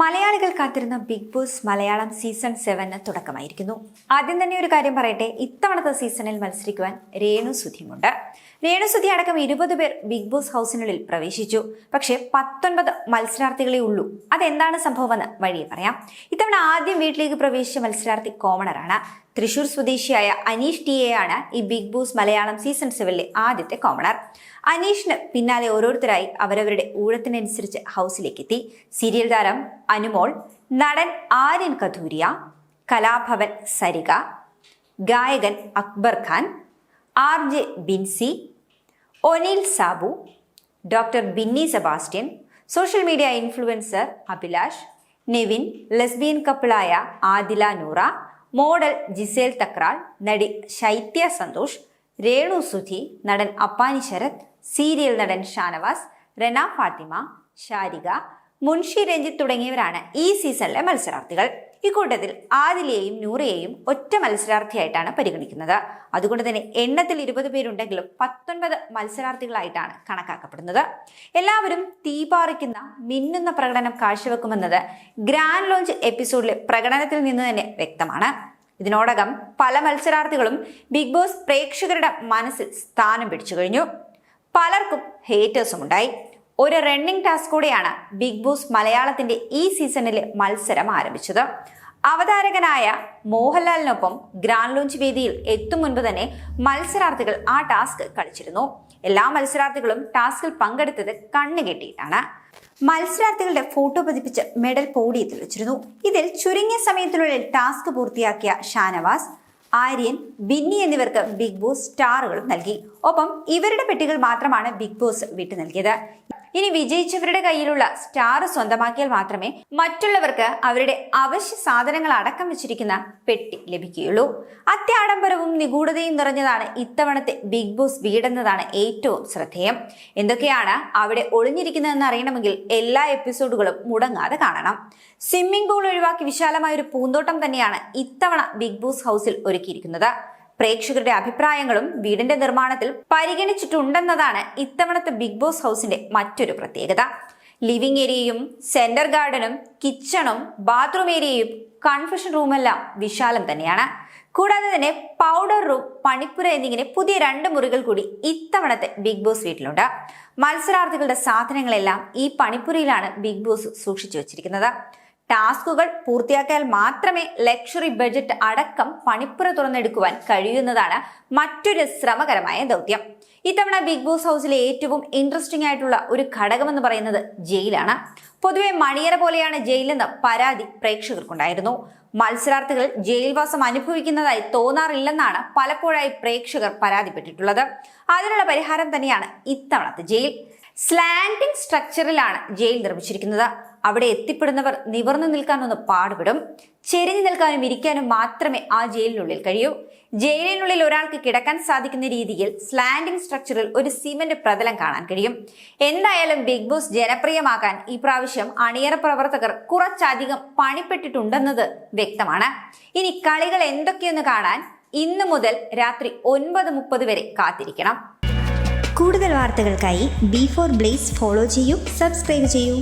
മലയാളികൾ കാത്തിരുന്ന big Boss Malayalam season സെവന് തുടക്കമായിരിക്കുന്നു. ആദ്യം തന്നെ ഒരു കാര്യം പറയട്ടെ. ഇത്തവണത്തെ സീസണിൽ മത്സരിക്കുവാൻ രേണു സുധിയുമുണ്ട്. രേണു സുധി അടക്കം ഇരുപത് പേർ ബിഗ് ബോസ് ഹൗസിനുള്ളിൽ പ്രവേശിച്ചു. പക്ഷേ പത്തൊൻപത് മത്സരാർത്ഥികളെ ഉള്ളൂ. അതെന്താണ് സംഭവമെന്ന് വഴിയെ പറയാം. ഇത്തവണ ആദ്യം വീട്ടിലേക്ക് പ്രവേശിച്ച മത്സരാർത്ഥി കോമണറാണ് തൃശൂർ സ്വദേശിയായ അനീഷ് ടി എ ആണ് ഈ ബിഗ് ബോസ് മലയാളം സീസൺ സെവനിലെ ആദ്യത്തെ കോമണർ. അനീഷിന് പിന്നാലെ ഓരോരുത്തരായി അവരവരുടെ ഊഴത്തിനനുസരിച്ച് ഹൗസിലേക്ക് എത്തി സീരിയൽ താരം അനുമോൾ നടൻ ആര്യൻ കഥൂരിയ കലാഭവൻ സരിക ഗായകൻ Akbar Khan R J Binsy Oneal Sabu doctor Binny Sebastian social media influencer Abhilash Nevin lesbian കപ്പിളായ Adila Noora model Gizele Thakral നടി ശൈത്യ സന്തോഷ് രേണു സുധി നടൻ അപ്പാനി ശരത് സീരിയൽ നടൻ ഷാനവാസ് റെന ഫാത്തിമ ഷാരിക മുൻഷി രഞ്ജിത്ത് തുടങ്ങിയവരാണ് ഈ സീസണിലെ മത്സരാർത്ഥികൾ. ഇക്കൂട്ടത്തിൽ ആദിലെയും നൂറയെയും ഒറ്റ മത്സരാർത്ഥിയായിട്ടാണ് പരിഗണിക്കുന്നത്. അതുകൊണ്ട് തന്നെ എണ്ണത്തിൽ ഇരുപത് പേരുണ്ടെങ്കിലും പത്തൊൻപത് മത്സരാർത്ഥികളായിട്ടാണ് കണക്കാക്കപ്പെടുന്നത്. എല്ലാവരും തീപാറിക്കുന്ന മിന്നുന്ന പ്രകടനം കാഴ്ചവെക്കുമെന്നത് ഗ്രാൻഡ് ലോഞ്ച് എപ്പിസോഡിലെ പ്രകടനത്തിൽ നിന്ന് തന്നെ വ്യക്തമാണ്. ഇതിനോടകം പല മത്സരാർത്ഥികളും ബിഗ് ബോസ് പ്രേക്ഷകരുടെ മനസ്സിൽ സ്ഥാനം പിടിച്ചു കഴിഞ്ഞു. പലർക്കും ഹേറ്റേഴ്സും ഉണ്ടായി. ഒരു റണ്ണിംഗ് ടാസ്ക് കൂടെയാണ് ബിഗ് ബോസ് മലയാളത്തിന്റെ ഈ സീസണിലെ മത്സരം ആരംഭിച്ചത്. അവതാരകനായ മോഹൻലാലിനൊപ്പം ഗ്രാൻഡ് ലോഞ്ച് വേദിയിൽ എത്തും മുൻപ് തന്നെ മത്സരാർത്ഥികൾ ആ ടാസ്ക് കളിച്ചിരുന്നു. എല്ലാ മത്സരാർത്ഥികളും ടാസ്കിൽ പങ്കെടുത്തത് കണ്ണുകെട്ടിയിട്ടാണ്. മത്സരാർത്ഥികളുടെ ഫോട്ടോ പതിപ്പിച്ച് മെഡൽ പോഡിയത്തിൽ വെച്ചിരുന്നു. ഇതിൽ ചുരുങ്ങിയ സമയത്തിനുള്ളിൽ ടാസ്ക് പൂർത്തിയാക്കിയ ഷാനവാസ് ആര്യൻ ബിന്നി എന്നിവർക്ക് ബിഗ് ബോസ് സ്റ്റാറുകളും നൽകി. ഒപ്പം ഇവരുടെ പെട്ടികൾ മാത്രമാണ് ബിഗ് ബോസ് വിട്ടു നൽകിയത്. ഇനി വിജയിച്ചവരുടെ കയ്യിലുള്ള സ്റ്റാർ സ്വന്തമാക്കിയാൽ മാത്രമേ മറ്റുള്ളവർക്ക് അവരുടെ അവശ്യ സാധനങ്ങൾ അടക്കം വെച്ചിരിക്കുന്ന പെട്ടി ലഭിക്കുകയുള്ളൂ. അത്യാഡംബരവും നിഗൂഢതയും നിറഞ്ഞതാണ് ഇത്തവണത്തെ ബിഗ് ബോസ് വീടെന്നതാണ് ഏറ്റവും ശ്രദ്ധേയം. എന്തൊക്കെയാണ് അവിടെ ഒളിഞ്ഞിരിക്കുന്നതെന്ന് അറിയണമെങ്കിൽ എല്ലാ എപ്പിസോഡുകളും മുടങ്ങാതെ കാണണം. സ്വിമ്മിംഗ് പൂൾ ഒഴിവാക്കി വിശാലമായ ഒരു പൂന്തോട്ടം തന്നെയാണ് ഇത്തവണ ബിഗ് ബോസ് ഹൗസിൽ ഒരുക്കിയിരിക്കുന്നത്. പ്രേക്ഷകരുടെ അഭിപ്രായങ്ങളും വീടിന്റെ നിർമ്മാണത്തിൽ പരിഗണിച്ചിട്ടുണ്ടെന്നതാണ് ഇത്തവണത്തെ ബിഗ് ബോസ് ഹൗസിന്റെ മറ്റൊരു പ്രത്യേകത. ലിവിംഗ് ഏരിയയും സെന്റർ ഗാർഡനും കിച്ചണും ബാത്റൂം ഏരിയയും കൺഫെഷൻ റൂമെല്ലാം വിശാലം തന്നെയാണ്. കൂടാതെ തന്നെ പൗഡർ റൂം പണിപ്പുര എന്നിങ്ങനെ പുതിയ രണ്ട് മുറികൾ കൂടി ഇത്തവണത്തെ ബിഗ് ബോസ് വീട്ടിലുണ്ട്. മത്സരാർത്ഥികളുടെ സാധനങ്ങളെല്ലാം ഈ പണിപ്പുരയിലാണ് ബിഗ് ബോസ് സൂക്ഷിച്ചു വച്ചിരിക്കുന്നത്. ടാസ്കുകൾ പൂർത്തിയാക്കിയാൽ മാത്രമേ ലക്ഷറി ബജറ്റ് അടക്കം പണിപ്പുറ തുറന്നെടുക്കുവാൻ കഴിയുന്നതാണ് മറ്റൊരു ശ്രമകരമായ ദൗത്യം. ഇത്തവണ ബിഗ് ബോസ് ഹൗസിലെ ഏറ്റവും ഇൻട്രസ്റ്റിംഗ് ആയിട്ടുള്ള ഒരു ഘടകമെന്ന് പറയുന്നത് ജയിലാണ്. പൊതുവെ മണിയറ പോലെയാണ് ജയിലെന്ന് പരാതി പ്രേക്ഷകർക്കുണ്ടായിരുന്നു. മത്സരാർത്ഥികൾ ജയിൽവാസം അനുഭവിക്കുന്നതായി തോന്നാറില്ലെന്നാണ് പലപ്പോഴായി പ്രേക്ഷകർ പരാതിപ്പെട്ടിട്ടുള്ളത്. അതിനുള്ള പരിഹാരം തന്നെയാണ് ഇത്തവണത്തെ ജയിൽ. സ്ലാൻഡിംഗ് സ്ട്രക്ചറിലാണ് ജയിൽ നിർമ്മിച്ചിരിക്കുന്നത്. അവിടെ എത്തിപ്പെടുന്നവർ നിവർന്നു നിൽക്കാനൊന്ന് പാടുപെടും. ചെരിഞ്ഞു നിൽക്കാനും ഇരിക്കാനും മാത്രമേ ആ ജയിലിനുള്ളിൽ കഴിയൂ. ജയിലിനുള്ളിൽ ഒരാൾക്ക് കിടക്കാൻ സാധിക്കുന്ന രീതിയിൽ സ്ലാൻഡിംഗ് സ്ട്രക്ചറിൽ ഒരു സിമന്റ് പ്രതലം കാണാൻ കഴിയും. എന്തായാലും ബിഗ് ബോസ് ജനപ്രിയമാക്കാൻ ഈ പ്രാവശ്യം അണിയറ പ്രവർത്തകർ കുറച്ചധികം പണിപ്പെട്ടിട്ടുണ്ടെന്നത് വ്യക്തമാണ്. ഇനി കളികൾ എന്തൊക്കെയെന്ന് കാണാൻ ഇന്ന് മുതൽ രാത്രി ഒൻപത് മുപ്പത് വരെ കാത്തിരിക്കണം. കൂടുതൽ വാർത്തകൾക്കായി ബി ഫോർ ബ്ലേസ് ഫോളോ ചെയ്യൂ സബ്സ്ക്രൈബ് ചെയ്യൂ.